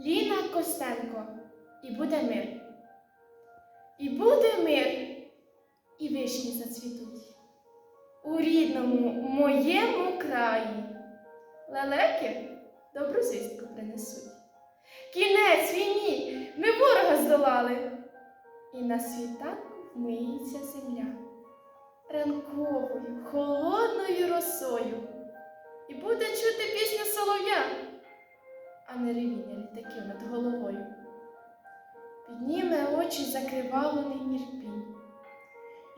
Ліна Костенко. І буде мир. І буде мир, і вишні зацвітуть. У рідному моєму краї. Лелеки добру звістку принесуть. Кінець війні, ми ворога здолали. І на світанку вмиється земля ранковою, холодною росою. І буде чути пісню солов'я, а не ревіння літаків над головою. Підніме очі закривавлений нірпінь.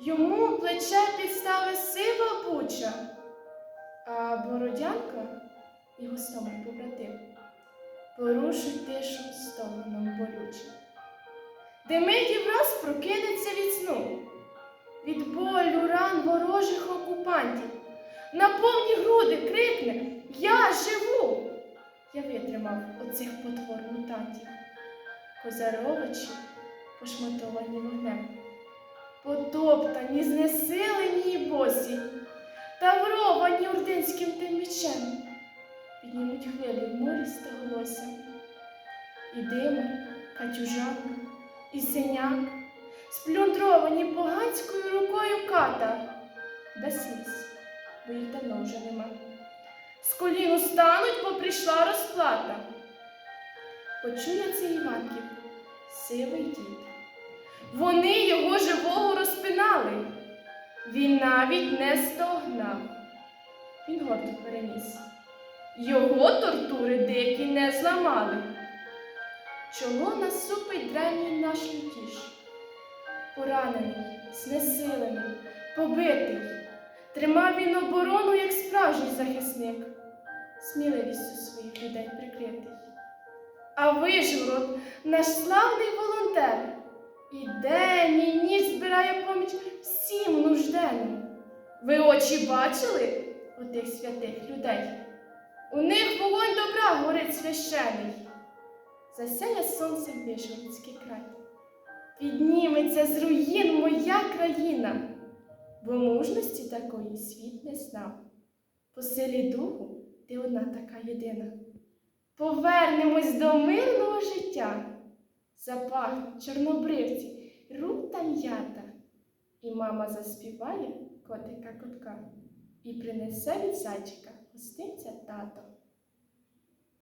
Йому плече підстави сива буча, а бородянка і гостомий побратим порушить тишу стогоном болючим. Демидів враз прокинеться від сну, від болю ран ворожих окупантів. На повні груди крикне оцих потвор мутантів. Козаровичі пошматовані вогнем, потоптані, знесилені й босі, тавровані урдинським тим мечем, піднімуть хвилі в морі стоголося. І димар, катюжанка, і синяк, сплюндровані поганською рукою ката, без сліз, бо їх давно вже нема. З колін устануть, бо прийшла розплата. Почує цей Іванків, сивий дід. Вони його живого розпинали. Він навіть не стогнав. Він гордо переніс. Його тортури дикі не зламали. Чого насупить древній наш лютіш? Поранений, знесилений, побитий, тримав він оборону, як справжній захисник, сміливістю своїх людей прикритий. А Вижгород, наш славний волонтер, і день, і ніч збирає поміч всім нужденним. Ви очі бачили отих святих людей? У них вогонь добра горить священий. Засяє сонце Вишгородський край. Підніметься з руїн моя країна, бо мужності такої світ не знав. По силі духу ти одна така єдина. Повернемось до мирного життя. Запахнуть чорнобривці, рук та м'ята. І мама заспіває котика кутка і принесе від садчика гостинця тато.